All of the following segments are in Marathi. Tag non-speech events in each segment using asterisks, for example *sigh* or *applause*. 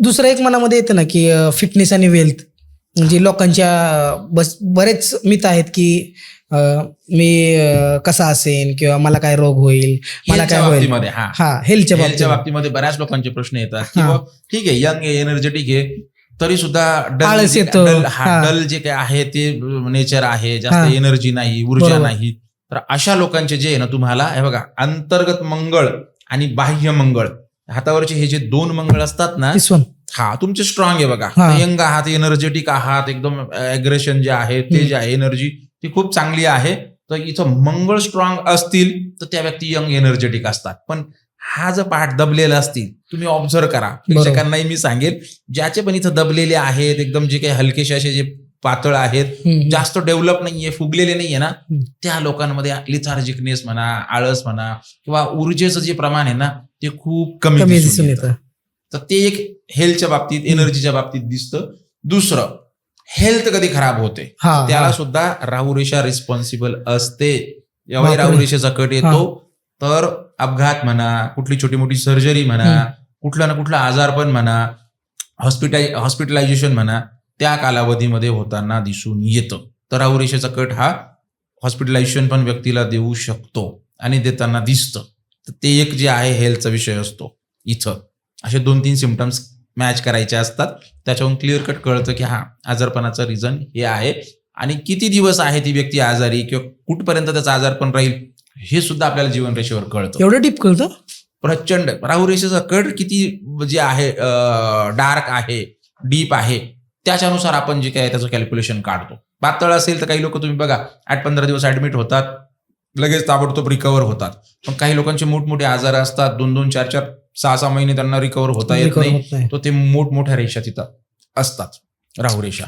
दुसरं एक मनामध्ये येतं ना की फिटनेस आणि वेल्थ म्हणजे लोकांच्या बस बरेच मित आहेत की मी कसा असेन किंवा मला काय रोग होईल मला हेल्थच्या काय होईल हा हेल्थच्या हेल्थच्या बाबतीत बाबतीमध्ये बऱ्याच लोकांचे प्रश्न येतात ठीक आहे यंग आहे एनर्जेटिक आहे तरी सुद्धा डल. डल-. डल जे काय आहे ते नेचर आहे. जास्त एनर्जी नाही ऊर्जा. नाही तर अशा लोकांचे जे आहे ना तुम्हाला हे बघा अंतर्गत मंगळ आणि बाह्य मंगळ हातावरचे हे जे दोन मंगळ असतात ना. हा तुमचे स्ट्रॉंग आहे बघा. यंग आहात एनर्जेटिक आहात एकदम अग्रेशन जे आहे ते. जे आहे एनर्जी ती खूप चांगली आहे तर इथं मंगळ स्ट्रॉंग असतील तर त्या व्यक्ती यंग एनर्जेटिक असतात पण हा जर पाठ दबलेला असतील तुम्ही ऑब्झर्व करा. प्रेक्षकांनाही मी सांगेल ज्याचे पण इथं दबलेले आहेत एकदम जे काही हलकेसे असे जे पातळ आहेत. जास्त डेव्हलप नाहीये फुगलेले नाहीये ना. त्या लोकांमध्ये लिथार्जिकनेस म्हणा आळस म्हणा किंवा ऊर्जेचं जे प्रमाण आहे ना ते खूप कमी दिसून येतं. तर ते एक हेल्थच्या बाबतीत एनर्जीच्या बाबतीत दिसतं दुसरं हेल्थ कधी खराब होते त्याला. सुद्धा राहू रेषा रिस्पॉन्सिबल असते जेव्हा बापरे. राहू रेषेचा कट येतो तर अपघात म्हणा कुठली छोटी मोठी सर्जरी म्हणा. कुठला ना कुठला आजारपण म्हणा हॉस्पिटल हॉस्पिटलायझेशन म्हणा त्या कालावधीमध्ये होताना दिसून येतं. तर रेषेचा कट हा हॉस्पिटलायझेशन पण व्यक्तीला देऊ शकतो आणि देताना दिसतं. तर ते एक जे आहे हेल्थचा विषय असतो इथं. असे दोन तीन सिमटम्स मॅच करायचे असतात. त्याच्यावरून क्लिअर कट कळतं की हा आजारपणाचं रिझन हे आहे. आणि किती दिवस आहे ती व्यक्ती आजारी किंवा कुठपर्यंत त्याचा आजारपण राहील हे सुद्धा आपल्याला जीवनरेषेवर कळतं. एवढं टीप कळतं? प्रचंड. राहू रेषेचा कट किती जे आहे डार्क आहे डीप आहे त्याच्यानुसार आपण जे काय त्याचं कॅल्क्युलेशन काढतो. पातळ असेल तर काही लोक तुम्ही बघा आठ पंधरा दिवस ऍडमिट होतात लगेच ताबडतोब रिकवर होतात. पण काही लोकांचे मोठमोठे आजार असतात दोन दोन चार चार सहा सहा महिने त्यांना रिकवर होता येत नाही. तो ते मोठमोठ्या रेषा तिथं असतात. राहू रेषा.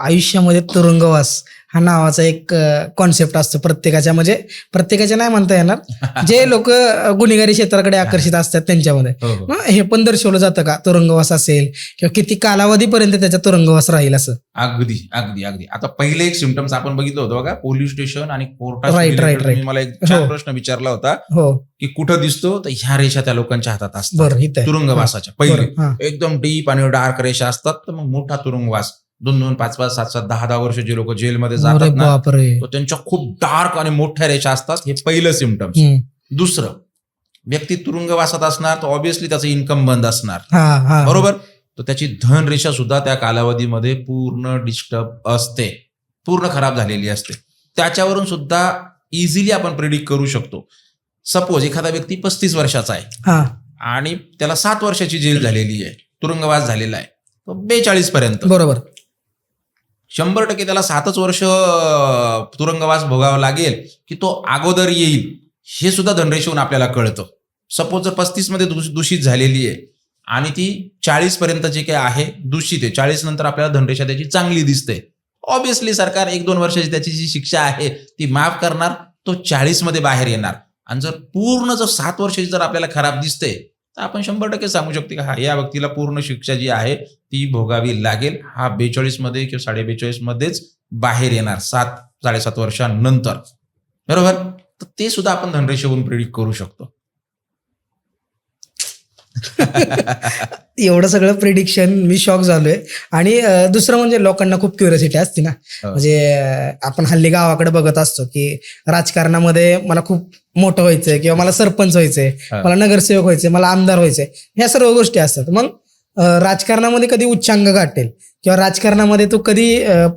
आयुष्यामध्ये तुरुंगवास हा नावाचा एक कॉन्सेप्ट असतो प्रत्येकाच्या म्हणजे प्रत्येकाच्या नाही म्हणता येणार. *laughs* जे लोक गुन्हेगारी क्षेत्राकडे आकर्षित असतात त्यांच्यामध्ये. हो, हो. हे पण दर्शवलं जातं का? तुरुंगवास असेल किंवा किती कालावधीपर्यंत त्याचा तुरुंगवास राहील असं? अगदी अगदी अगदी. आता पहिले एक सिमटम्स आपण बघितलं होतं बघा. पोलीस स्टेशन आणि कोर्टात Right, right, right. मला एक हो. प्रश्न विचारला होता हो. की कुठं दिसतो? तर ह्या रेषा त्या लोकांच्या हातात असतात. तुरुंगवासाच्या. पहिले. एकदम डीप आणि डार्क रेषा असतात. तर मग मोठा तुरुंगवास. दोन दोन पाच पाच सात सात दहा दहा वर्ष जे लोक जेलमध्ये जातात ना तर त्यांच्या खूप डार्क आणि मोठ्या रेषा असतात. हे पहिलं सिमटम्स हम्म. दुसरं व्यक्ती तुरुंगवासात असणार तर ऑब्व्हियसली त्याचं इन्कम बंद असणार. बरोबर? तर त्याची धन रेषा सुद्धा त्या कालावधीमध्ये पूर्ण डिस्टर्ब असते. पूर्ण खराब झालेली असते. त्याच्यावरून सुद्धा इझिली आपण प्रिडिक्ट करू शकतो. सपोज एखादा व्यक्ती पस्तीस वर्षाचा आहे. हा. आणि त्याला सात वर्षाची जेल झालेली आहे. तुरुंगवास झालेला आहे. तो बेचाळीस पर्यंत बरोबर. शंभर टक्के त्याला सातच वर्ष तुरुंगवास भोगावा लागेल की तो अगोदर येईल. हे सुद्धा धनरेषेहून आपल्याला कळतं. सपोज जर पस्तीसमध्ये दूष- दूषित झालेली आहे आणि ती चाळीस पर्यंत जे काही आहे दूषित आहे चाळीस नंतर आपल्याला धनरेषा त्याची चांगली दिसते. ऑब्विसली सरकार एक दोन वर्षाची त्याची जी शिक्षा आहे ती माफ करणार तो चाळीसमध्ये बाहेर येणार. आणि जर पूर्ण जर सात वर्षाची जर आपल्याला खराब दिसते तर आपण शंभर टक्के सांगू शकतो की हा या व्यक्तीला पूर्ण शिक्षा जी आहे ती भोगावी लागेल. हा बेचाळीसमध्ये किंवा साडे बेचाळीसमध्येच बाहेर येणार सात साडेसात वर्षांनंतर. बरोबर? तर ते सुद्धा आपण धनरेषेवरून प्रेडिक्ट करू शकतो. *laughs* एवढं सगळं प्रिडिक्शन मी शॉक झालोय आणि दुसरं म्हणजे लोकांना खूप क्युरियोसिटी असते ना हो. म्हणजे आपण हल्ली गावाकडे बघत असतो की राजकारणामध्ये मला खूप मोठं व्हायचंय किंवा मला सरपंच व्हायचंय हा. मला नगरसेवक व्हायचंय मला आमदार व्हायचंय ह्या सर्व गोष्टी असतात मग राजकारणामध्ये कधी उच्चांक गाठेल किंवा राजकारणामध्ये तू कधी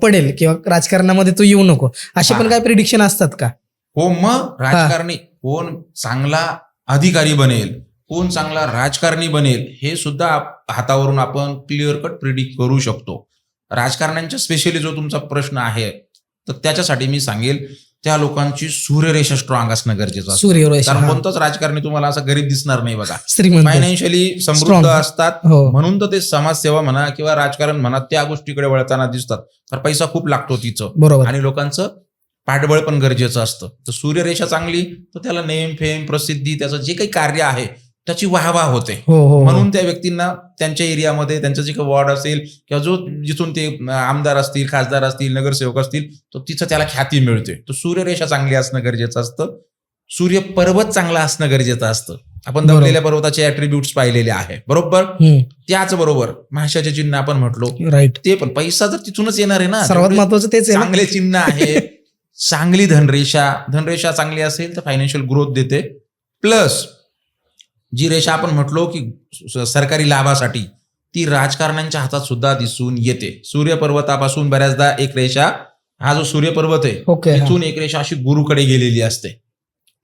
पडेल किंवा राजकारणामध्ये तू येऊ नको असे पण. काय प्रिडिक्शन असतात का हो मग राजकारणी कोण चांगला अधिकारी बनेल कोण चांगला राजकारणी बनेल हे सुद्धा हातावरून आपण क्लिअर कट प्रिडिक्ट करू शकतो. राजकारण्यांच्या स्पेशली जो तुमचा प्रश्न आहे तर त्याच्यासाठी मी सांगेल त्या लोकांची सूर्यरेषा स्ट्रॉंग असणं गरजेचं असतं. कारण. कोणताच राजकारणी तुम्हाला असं गरीब दिसणार नाही बघा. फायनान्शियली समृद्ध. असतात. हो. म्हणून तर ते समाजसेवा म्हणा किंवा राजकारण म्हणा त्या गोष्टीकडे वळताना दिसतात. तर पैसा खूप लागतो तिचं. बरोबर. आणि लोकांचं पाठबळ पण गरजेचं असतं. तर सूर्यरेषा चांगली तर त्याला नेम फेम प्रसिद्धी त्याचं जे काही कार्य आहे त्याची वाहवा होते. हो हो हो. म्हणून त्या व्यक्तींना त्यांच्या एरियामध्ये त्यांचं जे काही वॉर्ड असेल किंवा जो जिथून ते आमदार असतील खासदार असतील नगरसेवक असतील तर तिथं त्याला ख्याती मिळते. तर सूर्यरेषा चांगली असणं गरजेचं असतं. सूर्य पर्वत चांगला असणं गरजेचं असतं. आपण. दबलेल्या पर्वताचे ऍट्रिब्यूट्स पाहिलेले आहे. बरोबर? त्याच बरोबर माशाचे चिन्ह आपण म्हटलो. राईट ते पण पैसा जर तिथूनच येणार आहे ना. सर्वात महत्वाचं तेच चांगले चिन्ह आहे. *laughs* चांगली धनरेषा. धनरेषा चांगली असेल तर फायनान्शियल ग्रोथ देते. प्लस जी रेषा आपण म्हटलो की सरकारी लाभासाठी ती राजकारण्यांच्या हातात सुद्धा दिसून येते. सूर्यपर्वतापासून बऱ्याचदा एक रेषा हा जो सूर्यपर्वत आहे हा. तिथून एक रेषा अशी गुरुकडे गेलेली असते.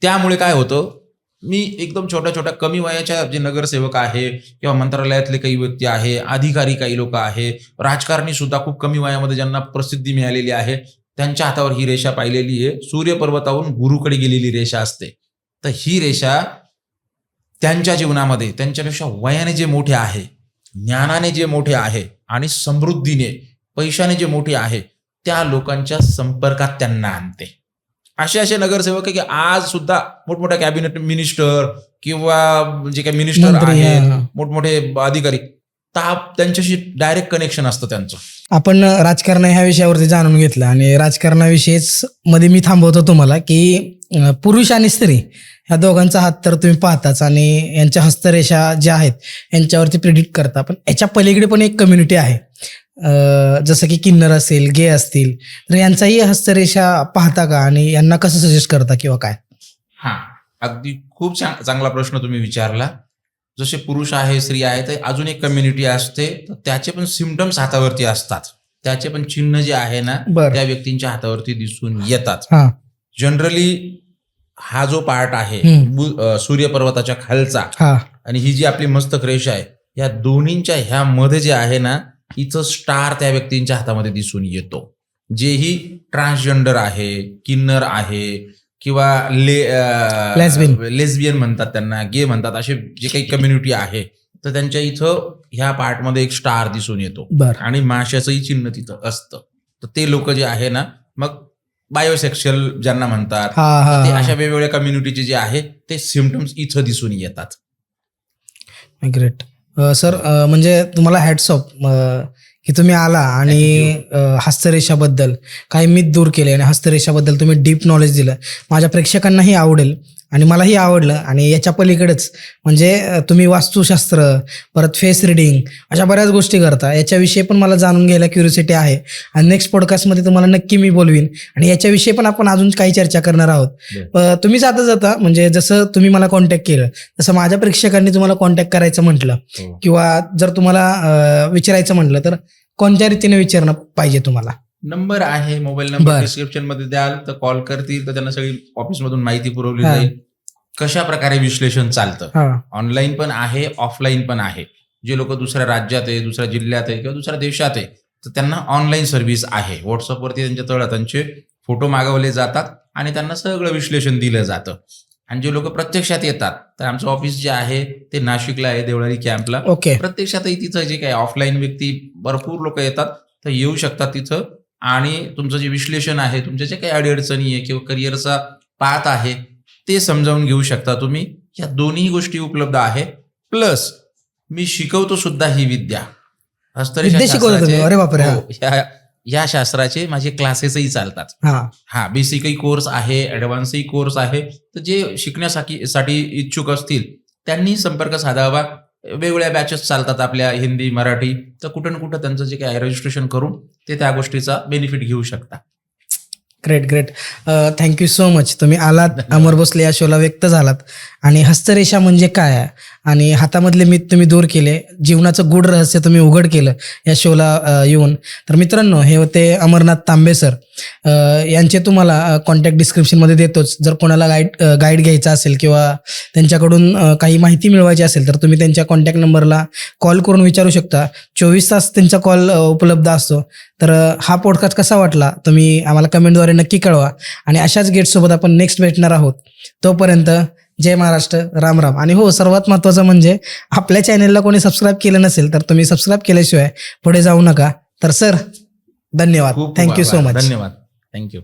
त्यामुळे काय होतं मी एकदम छोट्या छोट्या कमी वयाच्या जे नगरसेवक आहे किंवा मंत्रालयातले काही व्यक्ती आहे अधिकारी काही लोक आहे राजकारणी सुद्धा खूप कमी वयामध्ये ज्यांना प्रसिद्धी मिळालेली आहे त्यांच्या हातावर ही रेषा पाहिलेली आहे. सूर्यपर्वतावरून गुरुकडे गेलेली रेषा असते. तर ही रेषा त्यांच्या जीवनामध्ये त्यांच्यापेक्षा वयाने जे मोठे आहे ज्ञानाने जे मोठे आहे आणि समृद्धीने पैशाने जे मोठे आहे त्या लोकांच्या संपर्कात त्यांना आणते असे असे नगरसेवक आहे की आज सुद्धा मोठमोठ्या कॅबिनेट मिनिस्टर किंवा जे काही मिनिस्टर आहेत. मोठमोठे अधिकारी ता त्यांच्याशी डायरेक्ट कनेक्शन असतं त्यांचं आपण राजकारण ह्या विषयावरती जाणून घेतलं आणि राजकारणाविषयीच मध्ये मी थांबवतो तुम्हाला की पुरुष आणि स्त्री ह्या दोघांचा हात तर तुम्ही पाहताच आणि यांच्या हस्तरेषा ज्या आहेत यांच्यावरती प्रिडिक्ट करता. पण याच्या पलीकडे पण एक कम्युनिटी आहे. जसं की किन्नर असेल गे असतील तर यांचाही हस्तरेषा पाहता का आणि यांना कसं सजेस्ट करता किंवा काय? हा. अगदी खूप चांगला प्रश्न तुम्ही विचारला. जसे पुरुष आहे स्त्री आहे तर अजून एक कम्युनिटी असते तर त्याचे पण सिमटम्स हातावरती असतात. त्याचे पण चिन्ह जे आहे ना त्या व्यक्तींच्या हातावरती दिसून येतात. जनरली हा जो पार्ट आहे अ, सूर्यपर्वताच्या खालचा आणि ही जी आपली मस्तक रेषा आहे या दोन्हींच्या ह्या मध्ये जे आहे ना इथं स्टार त्या व्यक्तींच्या हातामध्ये दिसून येतो. जेही ट्रान्सजेंडर आहे किन्नर आहे किंवा ले Lesbian. लेस्बियन म्हणतात त्यांना गे म्हणतात असे जे काही कम्युनिटी आहे तर त्यांच्या इथं ह्या पार्टमध्ये एक स्टार दिसून येतो. आणि माशाचंही चिन्ह तिथं असतं. तर ते लोक जे आहे ना मग बायोसेक्शुअल ज्यांना म्हणतात ते. अशा वेगवेगळ्या कम्युनिटीचे जे आहे ते सिमटम्स इथं दिसून येतात. ग्रेट सर म्हणजे तुम्हाला हॅट्स ऑफ की तुम्ही आला आणि हस्तरेषाबद्दल काही मिथ दूर केले आणि हस्तरेषाबद्दल तुम्ही डीप नॉलेज दिलं. माझ्या प्रेक्षकांनाही आवडेल. आणि मलाही आवडलं. आणि याच्या पलीकडेच म्हणजे तुम्ही वास्तुशास्त्र परत फेस रिडिंग अशा बऱ्याच गोष्टी करता. याच्याविषयी पण मला जाणून घ्यायला क्युरियोसिटी आहे. आणि नेक्स्ट पॉडकास्टमध्ये तुम्हाला नक्की मी बोलवीन. आणि याच्याविषयी पण आपण अजून काही चर्चा करणार आहोत. तुम्ही जाता जाता म्हणजे जसं तुम्ही मला कॉन्टॅक्ट केलं तसं माझ्या प्रेक्षकांनी तुम्हाला कॉन्टॅक्ट करायचं म्हटलं. किंवा जर तुम्हाला विचारायचं म्हटलं तर कोणत्या रीतीने विचारणं पाहिजे तुम्हाला? नंबर आहे मोबाईल नंबर बर. डिस्क्रिप्शनमध्ये द्याल तर कॉल करतील तर त्यांना सगळी ऑफिस मधून माहिती पुरवली. जाईल. कशा प्रकारे विश्लेषण चालतं? ऑनलाईन पण आहे ऑफलाईन पण आहे. जे लोक दुसऱ्या राज्यात आहे दुसऱ्या जिल्ह्यात आहे किंवा दुसऱ्या देशात आहे तर त्यांना ऑनलाईन सर्व्हिस आहे. व्हॉट्सअपवरती त्यांच्या तळात त्यांचे फोटो मागवले जातात आणि त्यांना सगळं विश्लेषण दिलं जातं. आणि जे लोक प्रत्यक्षात येतात तर आमचं ऑफिस जे आहे ते नाशिकला आहे देवळाली कॅम्पला ओके प्रत्यक्षातही तिथं जे काही ऑफलाईन व्यक्ती भरपूर लोक येतात तर येऊ शकतात तिथं. आणि तुमचं जे विश्लेषण आहे तुमच्या जे काही अडीअडचणी आहे किंवा करिअरचा पाथ आहे ते समजावून घेऊ शकता तुम्ही. या दोन्ही गोष्टी उपलब्ध आहे प्लस मी शिकवतो सुद्धा ही विद्या. हा. या शास्त्राचे माझे क्लासेसही चालतात. हा. हा बेसिकही कोर्स आहे ऍडव्हान्सही कोर्स आहे. तर जे शिकण्यासाठी साठी इच्छुक असतील त्यांनी संपर्क साधावा. वेगवेगळ्या बॅचेस चालतात आपल्या हिंदी मराठी. तर कुठं ना कुठं त्यांचं जे काही रजिस्ट्रेशन करून ते त्या गोष्टीचा बेनिफिट घेऊ शकता. Great great thank you so much तुम्ही आलात अमर भोसले या शोला व्यक्त झालात. आणि हस्तरेषा म्हणजे काय आहे? आणि हातामधले मीत तुम्ही दूर केले जीवनाचं गूढ रहस्य तुम्ही उघड केलं या शोला uh, येऊन. तर मित्रांनो हे होते अमरनाथ तांबे सर uh, यांचे तुम्हाला uh, कॉन्टॅक्ट डिस्क्रिप्शनमध्ये देतोच. जर कोणाला गाईड गाईड घ्यायचा असेल किंवा त्यांच्याकडून काही माहिती मिळवायची असेल तर तुम्ही त्यांच्या कॉन्टॅक्ट नंबरला कॉल करून विचारू शकता. चोवीस तास त्यांचा कॉल उपलब्ध असतो. तर हा पॉडकास्ट कसा वाटला? तुम्ही आम्हाला कमेंटद्वारे नक्की कळवा. आणि अशाच गेटसोबत आपण नेक्स्ट भेटणार आहोत. तोपर्यंत जय महाराष्ट्र राम राम. आणि हो सर्वात महत्त्वाचं म्हणजे आपल्या चॅनेलला कोणी सबस्क्राईब केलं नसेल तर तुम्ही सबस्क्राईब केल्याशिवाय पुढे जाऊ नका. तर सर धन्यवाद. Thank you so. मच धन्यवाद. Thank you